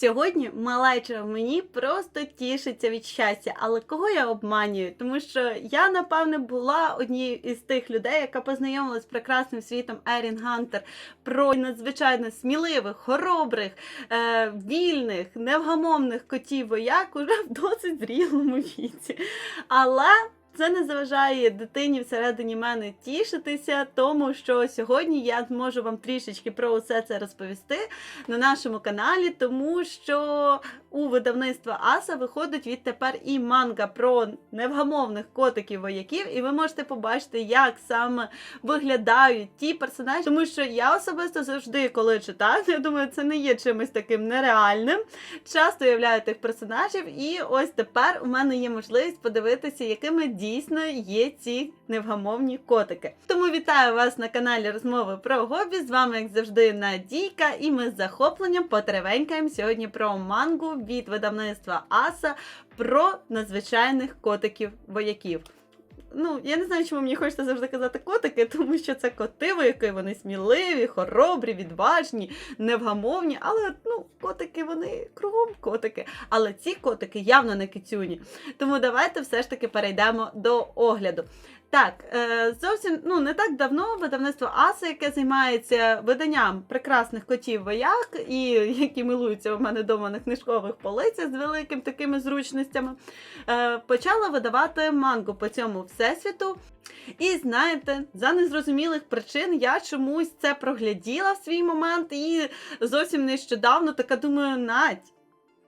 Сьогодні малеча в мені просто тішиться від щастя, але кого я обманюю? Тому що я, напевне, була однією із тих людей, яка познайомилась з прекрасним світом Ерін Гантер про надзвичайно сміливих, хоробрих, е, вільних, невгамовних котів вояк уже в досить зрілому віці. Але це не заважає дитині всередині мене тішитися, тому що сьогодні я зможу вам трішечки про усе це розповісти на нашому каналі, тому що у видавництва Аса виходить відтепер і манга про невгамовних котиків вояків, і ви можете побачити, як саме виглядають ті персонажі, тому що я особисто завжди, коли читаю, я думаю, це не є чимось таким нереальним. Часто уявляю тих персонажів, і ось тепер у мене є можливість подивитися, якими дійсно є ці невгамовні котики. Тому вітаю вас на каналі Розмови про гобі. З вами, як завжди, Надійка, і ми з захопленням потревенькаємо сьогодні про мангу від видавництва Аса про надзвичайних котиків-вояків. Ну, я не знаю, чому мені хочеться завжди казати котики, тому що це коти, які вони сміливі, хоробрі, відважні, невгамовні, але ну, котики вони кругом котики. Але ці котики явно не кицюні. Тому давайте все ж таки перейдемо до огляду. Так, е, зовсім ну не так давно видавництво Аса, яке займається виданням прекрасних котів вояк, і які милуються у мене вдома на книжкових полицях з великими такими зручностями, е, почало видавати мангу по цьому всесвіту. І знаєте, за незрозумілих причин я чомусь це прогляділа в свій момент, і зовсім нещодавно така думаю, Надь.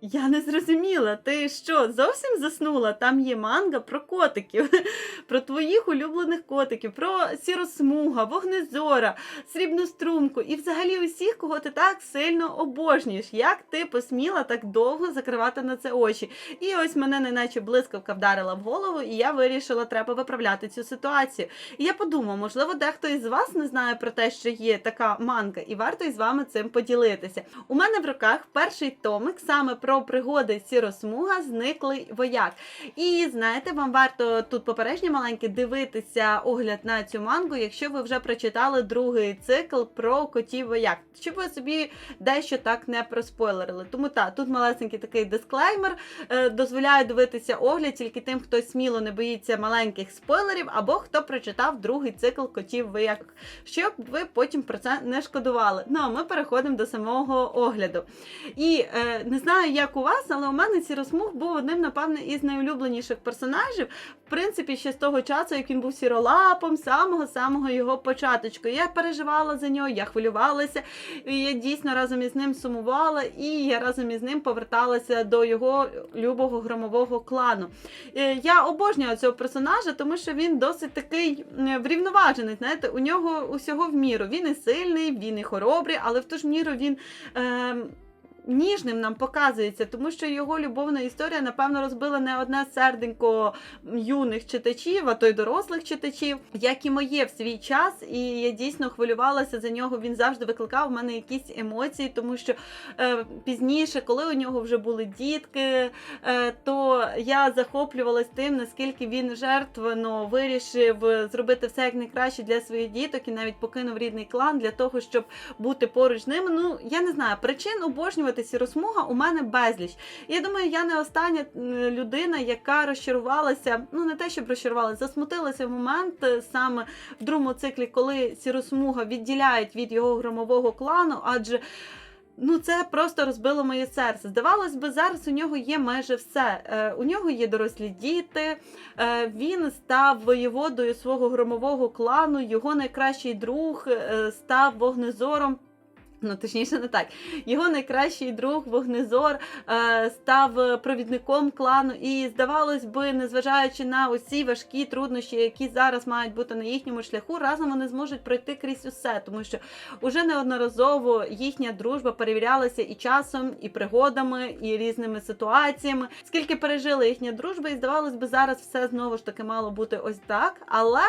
Я не зрозуміла, ти що, зовсім заснула? Там є манга про котиків, про твоїх улюблених котиків, про сіросмуга, вогнезора, срібну струмку і взагалі усіх, кого ти так сильно обожнюєш. Як ти посміла так довго закривати на це очі? І ось мене неначе блискавка вдарила в голову, і я вирішила, треба виправляти цю ситуацію. І я подумала, можливо, дехто із вас не знає про те, що є така манга, і варто із вами цим поділитися. У мене в руках перший томик саме про пригоди сіросмуга зниклий вояк. І знаєте, вам варто тут попереднє маленьке дивитися огляд на цю мангу, якщо ви вже прочитали другий цикл про котів вояк, щоб ви собі дещо так не проспойлерили. Тому так, тут малесенький такий дисклеймер. Е, дозволяю дивитися огляд тільки тим, хто сміло не боїться маленьких спойлерів, або хто прочитав другий цикл котів вояк, щоб ви потім про це не шкодували. Ну а ми переходимо до самого огляду. І е, не знаю, як у вас, але у мене сіросмуг був одним, напевне, із найулюбленіших персонажів. В принципі, ще з того часу, як він був сіролапом, самого-самого його початочку. Я переживала за нього, я хвилювалася, і я дійсно разом із ним сумувала, і я разом із ним поверталася до його любого громового клану. Е, Я обожнюю цього персонажа, тому що він досить такий врівноважений. Знаєте, у нього усього в міру. Він і сильний, він і хоробрий, але в ту ж міру він. Е, ніжним нам показується, тому що його любовна історія, напевно, розбила не одне серденько юних читачів, а то й дорослих читачів, як і моє в свій час. І я дійсно хвилювалася за нього. Він завжди викликав в мене якісь емоції, тому що е, пізніше, коли у нього вже були дітки, е, то я захоплювалась тим, наскільки він жертвено вирішив зробити все як найкраще для своїх діток і навіть покинув рідний клан для того, щоб бути поруч з ними. Ну я не знаю причин обожнювати сіросмуга у мене безліч. І я думаю, я не остання людина, яка розчарувалася, ну не те, щоб розчарувалася, засмутилася в момент е, саме в другому циклі, коли сіросмуга відділяють від його громового клану, адже. Ну, це просто розбило моє серце. Здавалось би, зараз у нього є майже все. Е, у нього є дорослі діти, е, він став воєводою свого громового клану, його найкращий друг е, став вогнезором. Ну, точніше, не так. Його найкращий друг Вогнезор е, став провідником клану, і здавалось би, незважаючи на усі важкі труднощі, які зараз мають бути на їхньому шляху, разом вони зможуть пройти крізь усе, тому що уже неодноразово їхня дружба перевірялася і часом, і пригодами, і різними ситуаціями. Скільки пережила їхня дружба, і здавалось би, зараз все знову ж таки мало бути ось так, але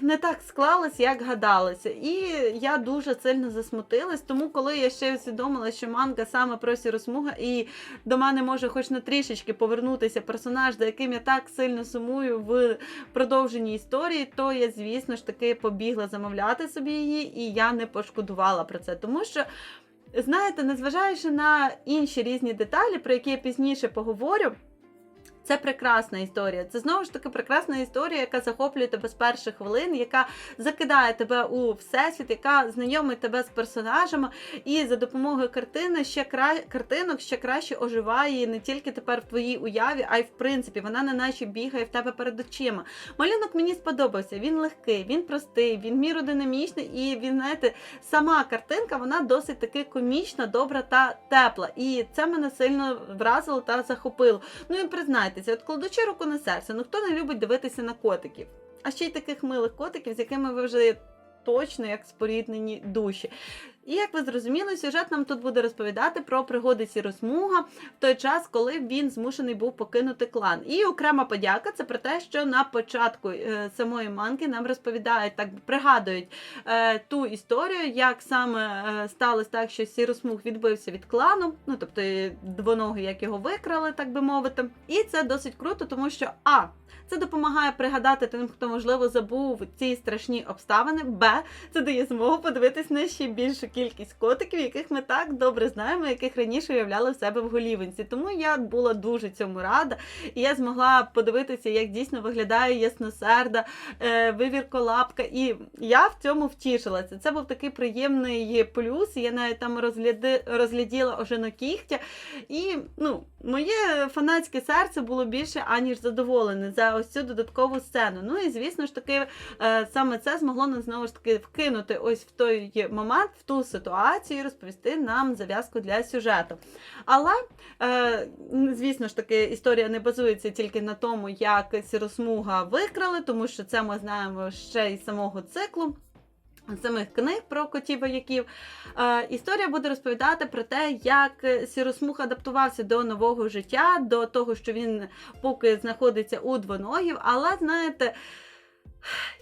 не так склалось, як гадалося. І я дуже сильно засмутилась. Тому, коли я ще усвідомила, що манга саме про сіросмуга, і до мене може хоч на трішечки повернутися персонаж, за яким я так сильно сумую в продовженні історії, то я, звісно ж таки, побігла замовляти собі її, і я не пошкодувала про це, тому що. знаєте, незважаючи на інші різні деталі, про які я пізніше поговорю. Це прекрасна історія. Це знову ж таки прекрасна історія, яка захоплює тебе з перших хвилин, яка закидає тебе у всесвіт, яка знайомить тебе з персонажами, і за допомогою картини ще кра... картинок ще краще оживає не тільки тепер в твоїй уяві, а й в принципі вона не наче бігає в тебе перед очима. Малюнок мені сподобався. Він легкий, він простий, він міродинамічний, і він, знаєте, сама картинка вона досить таки комічна, добра та тепла. І це мене сильно вразило та захопило. Ну і признайтеся, от кладучи руку на серце, ну хто не любить дивитися на котиків? А ще й таких милих котиків, з якими ви вже точно як споріднені душі. І як ви зрозуміли, сюжет нам тут буде розповідати про пригоди Сіросмуга в той час, коли він змушений був покинути клан. І окрема подяка це про те, що на початку е, самої манки нам розповідають, так пригадують е, ту історію, як саме е, сталося так, що Сіросмуг відбився від клану, ну тобто двоноги, як його викрали, так би мовити. І це досить круто, тому що а. Це допомагає пригадати тим, хто можливо забув ці страшні обставини. Б. Це дає змогу подивитись на ще більшу кількість котиків, яких ми так добре знаємо, яких раніше уявляли в себе в голівинці. Тому я була дуже цьому рада, і я змогла подивитися, як дійсно виглядає ясносерда, е, вивірколапка. І я в цьому втішилася. Це був такий приємний плюс. Я навіть там розгляди, розгляділа ожинокігтя. І ну, моє фанатське серце було більше аніж задоволене за ось цю додаткову сцену. Ну і звісно ж таки, е, саме це змогло нас знову ж таки вкинути ось в той момент, в ту ситуацію, розповісти нам зав'язку для сюжету. Але, е, звісно ж таки, історія не базується тільки на тому, як сіросмуга викрали, тому що це ми знаємо ще й самого циклу. Самих книг про котів вояків. Е, історія буде розповідати про те, як Сіросмух адаптувався до нового життя, до того, що він поки знаходиться у двоногів. Але знаєте,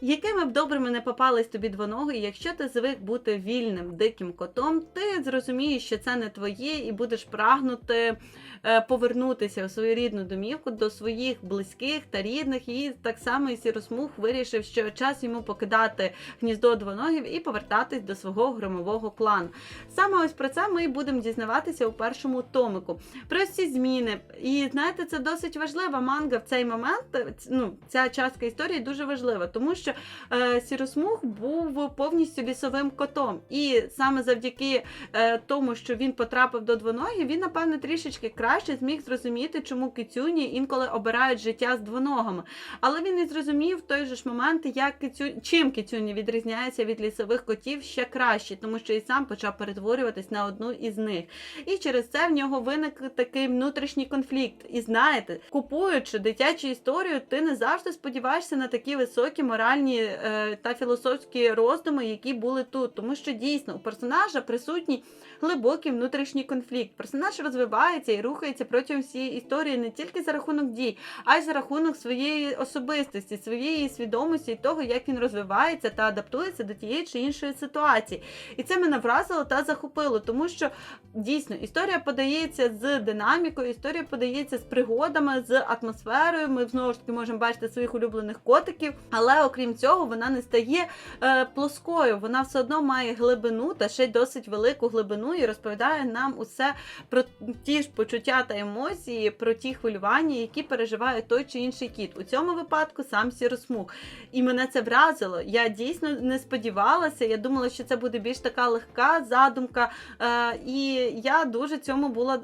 якими б добрими не попались тобі двоноги, якщо ти звик бути вільним диким котом, ти зрозумієш, що це не твоє, і будеш прагнути е, повернутися у свою рідну домівку до своїх близьких та рідних. І так само і Сіросмух вирішив, що час йому покидати гніздо двоногів і повертатись до свого громового клану. Саме ось про це ми будемо дізнаватися у першому томику. Про ці зміни. І знаєте, це досить важлива манга в цей момент. Ну, ця частка історії дуже важлива, тому що е, Сіросмуг був повністю лісовим котом. І саме завдяки е, тому, що він потрапив до двоногів, він, напевно, трішечки краще зміг зрозуміти, чому кицюні інколи обирають життя з двоногами. Але він не зрозумів в той же ж момент, як кицю... чим кицюні відрізняється від лісових котів ще краще, тому що і сам почав перетворюватись на одну із них. І через це в нього виник такий внутрішній конфлікт. І знаєте, купуючи дитячу історію, ти не завжди сподіваєшся на такі високі моральні е, та філософські роздуми, які були тут. Тому що дійсно у персонажа присутній глибокий внутрішній конфлікт. Персонаж розвивається і рухається протягом всієї історії не тільки за рахунок дій, а й за рахунок своєї особистості, своєї свідомості і того, як він розвивається та адаптується до тієї чи іншої ситуації. І це мене вразило та захопило, тому що дійсно історія подається з динамікою, історія подається з пригодами, з атмосферою. Ми знову ж таки можемо бачити своїх улюблених котиків, але окрім цього, вона не стає е, плоскою. Вона все одно має глибину та ще й досить велику глибину і розповідає нам усе про ті ж почуття та емоції, про ті хвилювання, які переживає той чи інший кіт. У цьому випадку сам Сіросмуг. І мене це вразило. Я дійсно не сподівалася. Я думала, що це буде більш така легка задумка. Е, і я дуже цьому була.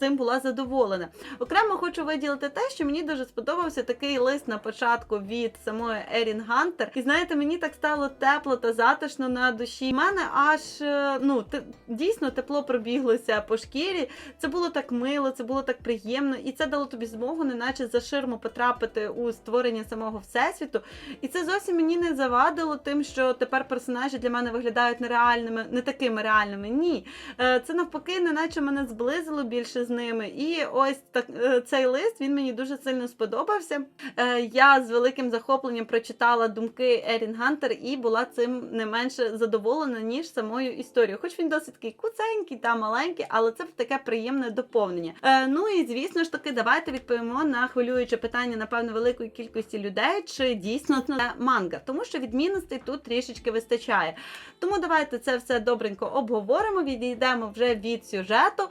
Цим була задоволена. Окремо хочу виділити те, що мені дуже сподобався такий лист на початку від самої Ерін Гантер. І знаєте, мені так стало тепло та затишно на душі. У мене аж е, ну дійсно тепло пробіглося по шкірі. Це було так мило, це було так приємно, і це дало тобі змогу, неначе за ширму потрапити у створення самого всесвіту. І це зовсім мені не завадило тим, що тепер персонажі для мене виглядають нереальними, не такими реальними. Ні. Е, Це навпаки, неначе мене зблизило більше з з ними. І ось так е, цей лист він мені дуже сильно сподобався. Е, Я з великим захопленням прочитала думки Ерін Гантер і була цим не менше задоволена, ніж самою історією. Хоч він досить такий куценький та маленький, але це таке приємне доповнення. Е, Ну і звісно ж таки, давайте відповімо на хвилююче питання, напевно, великої кількості людей, чи дійсно це манга, тому що відмінностей тут трішечки вистачає. Тому давайте це все добренько обговоримо. Відійдемо вже від сюжету.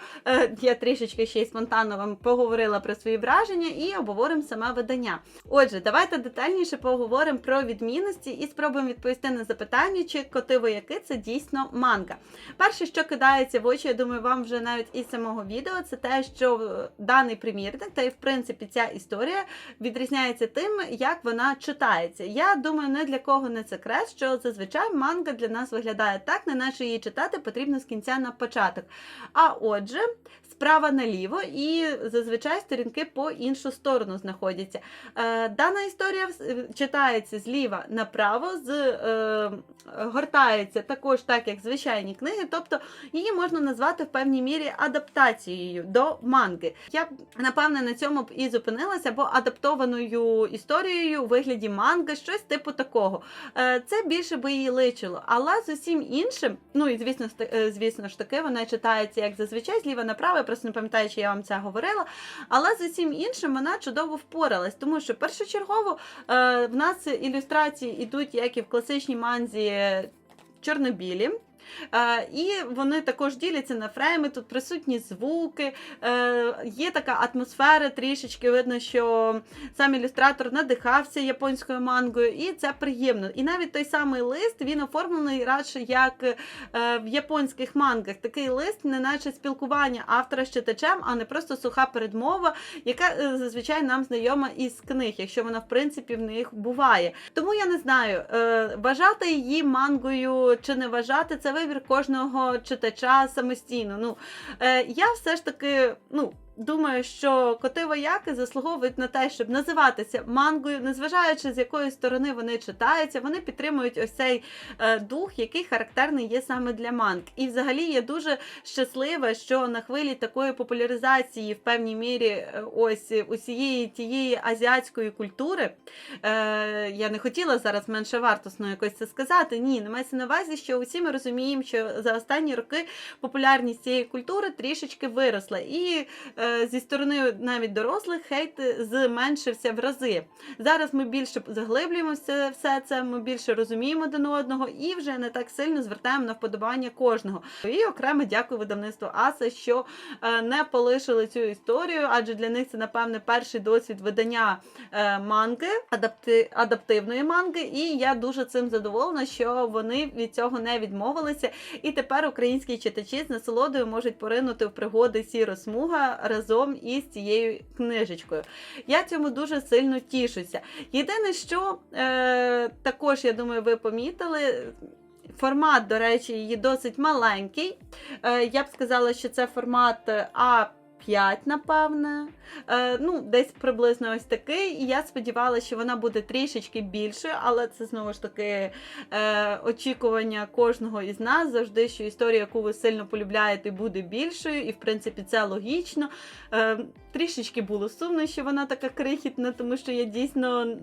Я трішечки ще й спонтанно вам поговорила про свої враження і обговоримо саме видання. Отже, давайте детальніше поговоримо про відмінності і спробуємо відповісти на запитання, чи коти вояки це дійсно манга. Перше, що кидається в очі, я думаю, вам вже навіть із самого відео, це те, що даний примірник, та й в принципі ця історія відрізняється тим, як вона читається. Я думаю, не для кого не секрет, що зазвичай манга для нас виглядає так, неначе її читати потрібно з кінця на початок. А отже, справа наліво, і зазвичай сторінки по іншу сторону знаходяться. Е, Дана історія читається зліва направо, з, е, гортається також так, як звичайні книги, тобто її можна назвати в певній мірі адаптацією до манги. Я б напевне на цьому б і зупинилася, бо адаптованою історією у вигляді манги, щось типу такого. Е, Це більше би її личило. Але з усім іншим, ну і звісно, е, звісно ж таки, вона читається як зазвичай зліва направо. Я просто не пам'ятаю, чи я вам це говорила. Але з усім іншим вона чудово впоралась, тому що першочергово е, в нас ілюстрації йдуть, як і в класичній манзі, чорнобілі. Е, і вони також діляться на фрейми, тут присутні звуки, е, є така атмосфера, трішечки видно, що сам ілюстратор надихався японською мангою, і це приємно. І навіть той самий лист він оформлений радше як е, в японських мангах. Такий лист, не наче спілкування автора з читачем, а не просто суха передмова, яка зазвичай нам знайома із книг, якщо вона в принципі в них буває. Тому я не знаю, вважати її мангою чи не вважати, це вибір кожного читача самостійно. Ну, е, я все ж таки, ну. Думаю, що коти вояки заслуговують на те, щоб називатися мангою, незважаючи з якої сторони вони читаються, вони підтримують ось цей е, дух, який характерний є саме для манг. І взагалі я дуже щаслива, що на хвилі такої популяризації в певній мірі е, ось усієї тієї азіатської культури. Е, я не хотіла зараз менше вартосно якось це сказати. Ні, не мається на увазі, що усі ми розуміємо, що за останні роки популярність цієї культури трішечки виросла. І е, зі сторони навіть дорослих хейт зменшився в рази. Зараз ми більше заглиблюємося все це, ми більше розуміємо один одного і вже не так сильно звертаємо на вподобання кожного. І окремо дякую видавництву Аса, що е, не полишили цю історію, адже для них це, напевне, перший досвід видання е, манги, адапти... адаптивної манги. І я дуже цим задоволена, що вони від цього не відмовилися. І тепер українські читачі з насолодою можуть поринути в пригоди Сіро Смуга разом із цією книжечкою. Я цьому дуже сильно тішуся. Єдине, що е, також, я думаю, ви помітили. Формат, до речі, її досить маленький. Е, я б сказала, що це формат А5, напевне. Е, ну, десь приблизно ось такий. І я сподівалася, що вона буде трішечки більшою, але це знову ж таки е, очікування кожного із нас завжди, що історія, яку ви сильно полюбляєте, буде більшою, і в принципі це логічно. Е, трішечки було сумно, що вона така крихітна, тому що я дійсно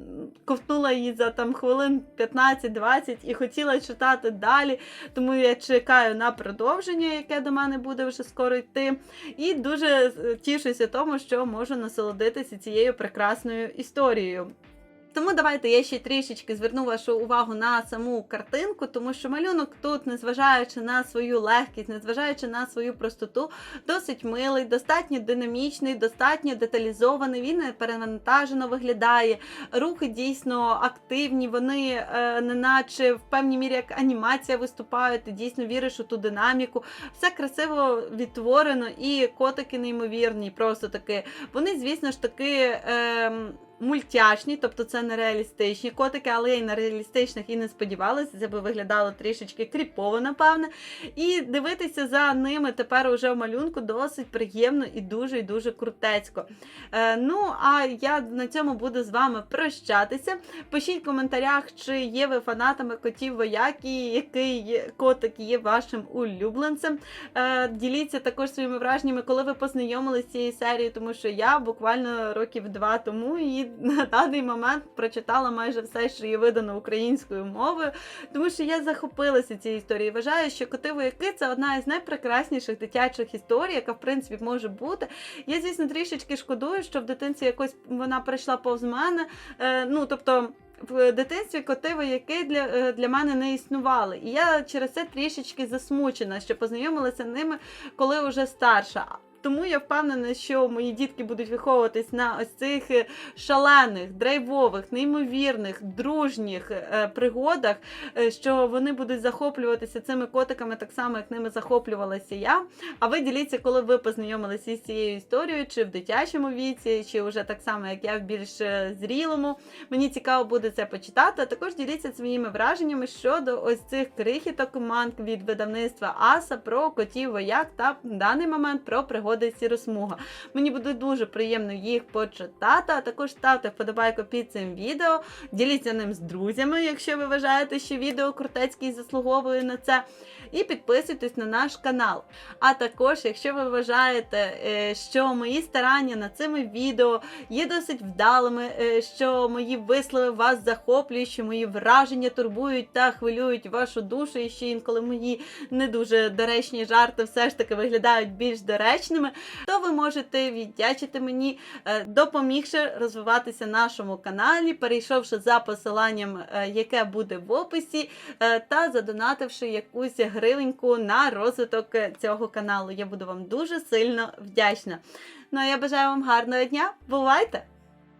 ковтнула її за там хвилин 15-20 і хотіла читати далі. Тому я чекаю на продовження, яке до мене буде вже скоро йти. І дуже е, тішуся тому, що можу насолодитися цією прекрасною історією. Тому давайте я ще трішечки зверну вашу увагу на саму картинку, тому що малюнок тут, незважаючи на свою легкість, незважаючи на свою простоту, досить милий, достатньо динамічний, достатньо деталізований. Він не перевантажено виглядає. Рухи дійсно активні, вони е, неначе в певній мірі як анімація виступають. Ти дійсно віриш у ту динаміку. Все красиво відтворено, і котики неймовірні, просто таки. Вони, звісно ж таки. Е, мультяшні, тобто це не реалістичні котики, але я і на реалістичних і не сподівалася. Це би виглядало трішечки кріпово, напевне. І дивитися за ними тепер уже в малюнку досить приємно і дуже і дуже крутецько. Е, ну, а я на цьому буду з вами прощатися. Пишіть в коментарях, чи є ви фанатами котів воякі, який котик є вашим улюбленцем. Е, діліться також своїми враженнями, коли ви познайомилися з цією серією, тому що я буквально років два тому на даний момент прочитала майже все, що є видано українською мовою, тому що я захопилася цією історією. Вважаю, що коти вояки це одна із найпрекрасніших дитячих історій, яка в принципі може бути. Я, звісно, трішечки шкодую, що в дитинстві якось вона прийшла повз мене. Е, ну тобто. В дитинстві коти вояки для, е, для мене не існували. І я через це трішечки засмучена, що познайомилася ними, коли вже старша. Тому я впевнена, що мої дітки будуть виховуватись на ось цих е, шалених, драйвових, неймовірних, дружніх е, пригодах, е, що вони будуть захоплюватися цими котиками так само, як ними захоплювалася я. А ви діліться, коли ви познайомилися із цією історією, чи в дитячому віці, чи вже так само, як я в більш зрілому. Мені цікаво буде це почитати. А також діліться своїми враженнями щодо ось цих крихіток команд від видавництва Аса про котів вояк та в даний момент про пригоди сіросмуга. Мені буде дуже приємно їх почитати. А також ставте вподобайку під цим відео, діліться ним з друзями, якщо ви вважаєте, що відео крутецький заслуговує на це. І підписуйтесь на наш канал. А також, якщо ви вважаєте, е, що мої старання над цими відео є досить вдалими, е, що мої вислови вас захоплюють, що мої враження турбують та хвилюють вашу душу, і ще інколи мої не дуже доречні жарти все ж таки виглядають більш доречними, то ви можете віддячити мені, е, допомігши розвиватися нашому каналі, перейшовши за посиланням, яке буде в описі, та задонативши якусь гривеньку на розвиток е, цього каналу. Я буду вам дуже сильно вдячна. Ну а я бажаю вам гарного дня. Бувайте!